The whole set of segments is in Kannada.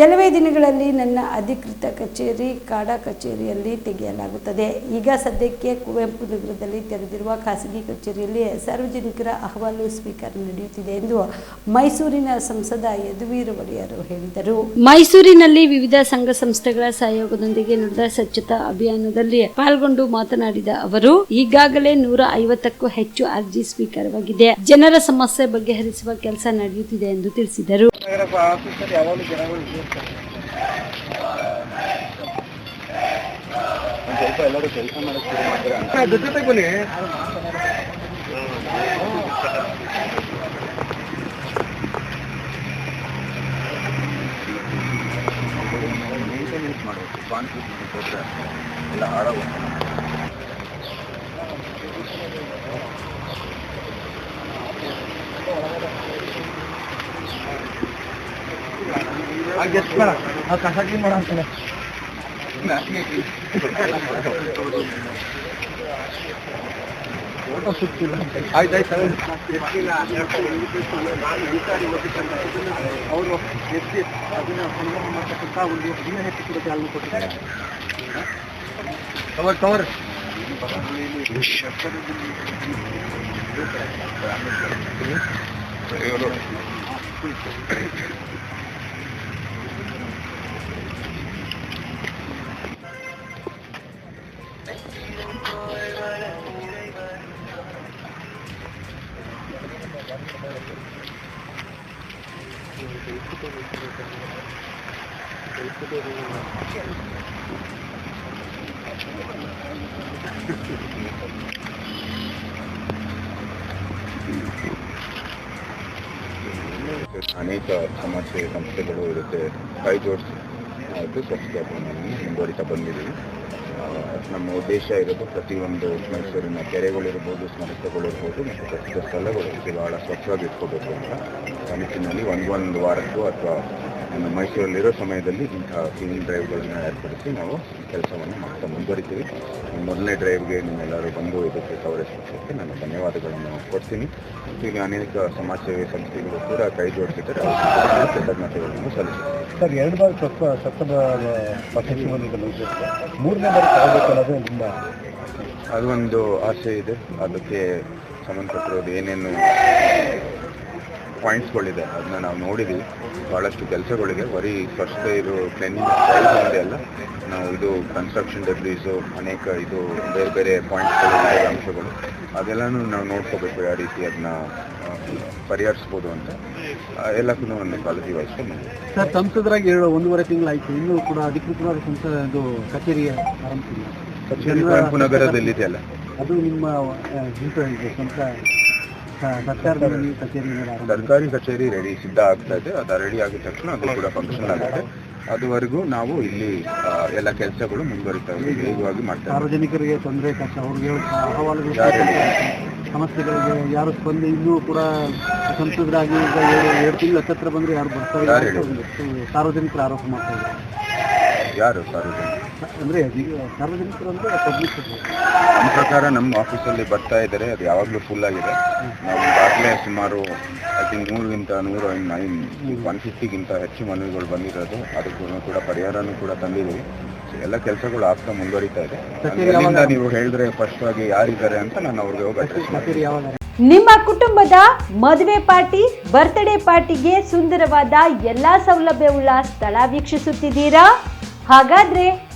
ಕೆಲವೇ ದಿನಗಳಲ್ಲಿ ನನ್ನ ಅಧಿಕೃತ ಕಚೇರಿ ಕಾಡಾ ಕಚೇರಿಯಲ್ಲಿ ತೆಗೆಯಲಾಗುತ್ತದೆ. ಈಗ ಸದ್ಯಕ್ಕೆ ಕುವೆಂಪು ನಗರದಲ್ಲಿ ತೆರೆದಿರುವ ಖಾಸಗಿ ಕಚೇರಿಯಲ್ಲಿ ಸಾರ್ವಜನಿಕರ ಅಹವಾಲು ಸ್ವೀಕಾರ ನಡೆಯುತ್ತಿದೆ ಎಂದು ಮೈಸೂರಿನ ಸಂಸದ ಯದುವೀರ್ ಒಡೆಯರು ಹೇಳಿದರು. ಮೈಸೂರಿನಲ್ಲಿ ವಿವಿಧ ಸಂಘ ಸಂಸ್ಥೆಗಳ ಸಹಯೋಗದೊಂದಿಗೆ ನಡೆದ ಸ್ವಚ್ಛತಾ ಅಭಿಯಾನದಲ್ಲಿ ಪಾಲ್ಗೊಂಡು ಮಾತನಾಡಿದ ಅವರು ಈಗಾಗಲೇ ನೂರ ಐವತ್ತಕ್ಕೂ ಹೆಚ್ಚು ಅರ್ಜಿ ಸ್ವೀಕಾರವಾಗಿದೆ. ಜನರ ಸಮಸ್ಯೆ ಬಗೆಹರಿಸುವ ಕೆಲಸ ನಡೆಯುತ್ತಿದೆ ಎಂದು ತಿಳಿಸಿದರು. ಸ್ವಲ್ಪ ಎಲ್ಲರೂ ಕೆಲಸ ಮಾಡಕ್ಕೆ ಜೊತೆ ಬನ್ನಿ ಮೇಂಟೆನೆನ್ಸ್ ಮಾಡಬೇಕು ಕಾನ್ಫಿಡೆನ್ಸ್ ಕೊಟ್ಟರೆ ಎಲ್ಲ ಹಾಳಾಗೋಗ್ತದೆ ಹಾಗೆ ಬೇಡ. ಆ ಕಸ ಕ್ಲೀನ್ ಮಾಡ ಅಂತಾನೆ. ಫೋಟೋ ಸಿಗ್ತಿಲ್ಲ ಆಯ್ತಾಯ್ತು ಅವರು ಎತ್ತಿ ಅದನ್ನ ಸಂಗ್ರಹ ಮಾಡ್ತಕ್ಕಂಥ ಒಂದು ದಿನ ಹೆಚ್ಚು ಕೂಡ ಚಾಲನೆ ಕೊಟ್ಟಿದ್ದಾರೆ. ಕವರ್ ಕವರ್ ಅನೇಕ ಸಮಸ್ಯೆ ಸಂಸ್ಥೆಗಳು ಇರುತ್ತೆ ಕೈ ಅದು ಸ್ವಚ್ಛತೆ ಅಭಿಯಾನವನ್ನು ಮುಂದುವರಿತಾ ಬಂದಿದ್ದೀವಿ ನಮ್ಮ ಉದ್ದೇಶ ಇರೋದು ಪ್ರತಿಯೊಂದು ಮೈಸೂರಿನ ಕೆರೆಗಳಿರ್ಬೋದು, ಸ್ಮಾರಕಗಳಿರ್ಬೋದು, ಮತ್ತು ಪ್ರಸಿದ್ಧ ಸ್ಥಳಗಳು ಬಹಳ ಸ್ವಚ್ಛವಾಗಿ ಇಟ್ಕೋಬೇಕು ಅಂತ ಆ ನಿಟ್ಟಿನಲ್ಲಿ ಒಂದೊಂದು ವಾರಕ್ಕೂ ಅಥವಾ ನಮ್ಮ ಮೈಸೂರಲ್ಲಿರೋ ಸಮಯದಲ್ಲಿ ಇಂಥ ಕ್ಲೀನ್ ಡ್ರೈವ್ಗಳನ್ನ ಏರ್ಪಡಿಸಿ ನಾವು ಕೆಲಸವನ್ನು ಮಾಡ್ತಾ ಮುಂದುವರಿತೀವಿ. ಈ ಮೊದಲನೇ ಡ್ರೈವ್ಗೆ ನಿಮ್ಮೆಲ್ಲರೂ ಬಂದು ಇದಕ್ಕೆ ಕವರೇಜ್ ಕೊಟ್ಟಕ್ಕೆ ನಾನು ಧನ್ಯವಾದಗಳನ್ನು ಕೊಡ್ತೀನಿ. ಈಗ ಅನೇಕ ಸಮಾಜ ಸೇವೆ ಸಂಸ್ಥೆಗಳು ಕೂಡ ಕೈ ಜೋಡಿಸಿದ್ದಾರೆ ಕೃತಜ್ಞತೆಗಳನ್ನು ಸಲ್ಲಿಸ್ತೀನಿ ಸರ್ ಎರಡು ಬಾರಿ ಸ್ವಲ್ಪ ಸತ್ತದ ಮೂರನೇ ಬಾರಿ ಅನ್ನೋದು ತುಂಬ ಅದೊಂದು ಆಸೆ ಇದೆ. ಅದಕ್ಕೆ ಸಂಬಂಧಪಟ್ಟಿರೋದು ಏನೇನು ಪಾಯಿಂಟ್ಸ್ಗಳಿದೆ ಅದನ್ನ ನಾವು ನೋಡಿದ್ದೀವಿ ಭಾಳಷ್ಟು ಕೆಲಸಗಳಿದೆ. ಬರೀ ಫಸ್ಟ್ ಇದು ಕ್ಲೀನಿಂಗ್ ಅಲ್ಲ ನಾವು ಇದು ಕನ್ಸ್ಟ್ರಕ್ಷನ್ ಡೆಬ್ರೀಸು ಅನೇಕ ಇದು ಬೇರೆ ಬೇರೆ ಪಾಯಿಂಟ್ಸ್ಗಳು ಅಂಶಗಳು ಅದೆಲ್ಲನೂ ನಾವು ನೋಡ್ಕೋಬೇಕು ಯಾವ ರೀತಿ ಅದನ್ನ ಪರಿಹರಿಸ್ಬೋದು ಅಂತ. ಎಲ್ಲಕ್ಕೂ ಒಂದು ಕಾಲೇಜಿ ವಹಿಸ್ಕೊಂಡು ಸರ್ ಸಂಸದರಾಗಿ ಹೇಳೋ ಒಂದೂವರೆ ತಿಂಗಳಾಯ್ತು. ಇನ್ನೂ ಕೂಡ ಅಧಿಕೃತವಾದ ಸಂಸದ ಇದು ಕಚೇರಿ ಆರಂಭಿಸಿಲ್ಲ ಕಚೇರಿ ಕುವೆಂಪು ನಗರದಲ್ಲಿದೆಯಲ್ಲ. ಅದು ನಿಮ್ಮ ಆ, ಸರ್ಕಾರಿ ಕಚೇರಿ ರೆಡಿ ಸಿದ್ಧ ಆಗ್ತಾ ಇದೆ. ಅದು ರೆಡಿ ಆಗಿದ ತಕ್ಷಣ ಅದು ಕೂಡ ಫಂಕ್ಷನ್ ಆಗುತ್ತೆ. ಅದುವರೆಗೂ ನಾವು ಇಲ್ಲಿ ಎಲ್ಲ ಕೆಲಸಗಳು ಮುಂದುವರಿತಾ ಇದ್ದೀವಿ ವೇಗವಾಗಿ ಮಾಡ್ತಾ ಸಾರ್ವಜನಿಕರಿಗೆ ತೊಂದರೆ ಕಷ್ಟ ಅವ್ರಿಗೆ ಅಹವಾಲುಗಳು? ಸಮಸ್ಯೆಗಳಿಗೆ ಯಾರು ಸ್ಪಂದ ಇನ್ನೂ ಕೂಡ ಸಂಸದರಾಗಿ ಈಗ ಎರಡು ತಿಂಗಳು ಹತ್ತತ್ರ ಬಂದ್ರೆ ಯಾರು ಬರ್ತಾರೆ ಸಾರ್ವಜನಿಕರು ಆರೋಪ ಮಾಡ್ತಾ ಇದ್ದಾರೆ. ಯಾರು ಸಾರ್ವಜನಿಕ ಅಂದ್ರೆ ಸಾರ್ವಜನಿಕರು ಅಂದ್ರೆ ಪಬ್ಲಿಕ್ ನಮ್ಮ ಪ್ರಕಾರ ನಮ್ಮ ಆಫೀಸಲ್ಲಿ ಬರ್ತಾ ಇದ್ದಾರೆ ಅದು ಯಾವಾಗಲೂ ಫುಲ್ ಆಗಿದೆ. ನಾವು ಈಗಾಗಲೇ ಸುಮಾರು ಐ ತಿಂಕ್ ನೂರಿಗಿಂತ ನೂರ ನೈನ್ ಒನ್ ಫಿಫ್ಟಿಗಿಂತ ಹೆಚ್ಚು ಮನವಿಗಳು ಬಂದಿರೋದು. ಅದಕ್ಕೂ ಕೂಡ ಪರಿಹಾರನೂ ಕೂಡ ತಂದಿದ್ದೀವಿ. ಎಲ್ಲ ಕೆಲಸಗಳು ಆಗ್ತಾ ಮುಂದುವರಿತಾ ಇದೆ. ಎಲ್ಲಿಂದ ನೀವು ಹೇಳಿದ್ರೆ ಫಸ್ಟ್ ಆಗಿ ಯಾರಿದ್ದಾರೆ ಅಂತ ನಾನು ಅವ್ರಿಗೆ ಹೋಗಿ ಅಡ್ರೆಸ್ ಮಾಡ್ತೀನಿ. ನಿಮ್ಮ ಕುಟುಂಬದ ಮದುವೆ ಪಾರ್ಟಿ ಬರ್ತ್ಡೇ ಪಾರ್ಟಿಗೆ ಸುಂದರವಾದ ಎಲ್ಲಾ ಸೌಲಭ್ಯವುಳ್ಳ ಸ್ಥಳ ವೀಕ್ಷಿಸುತ್ತಿದ್ದೀರಾ? ಹಾಗಾದ್ರೆ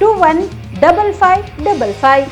two one double five double five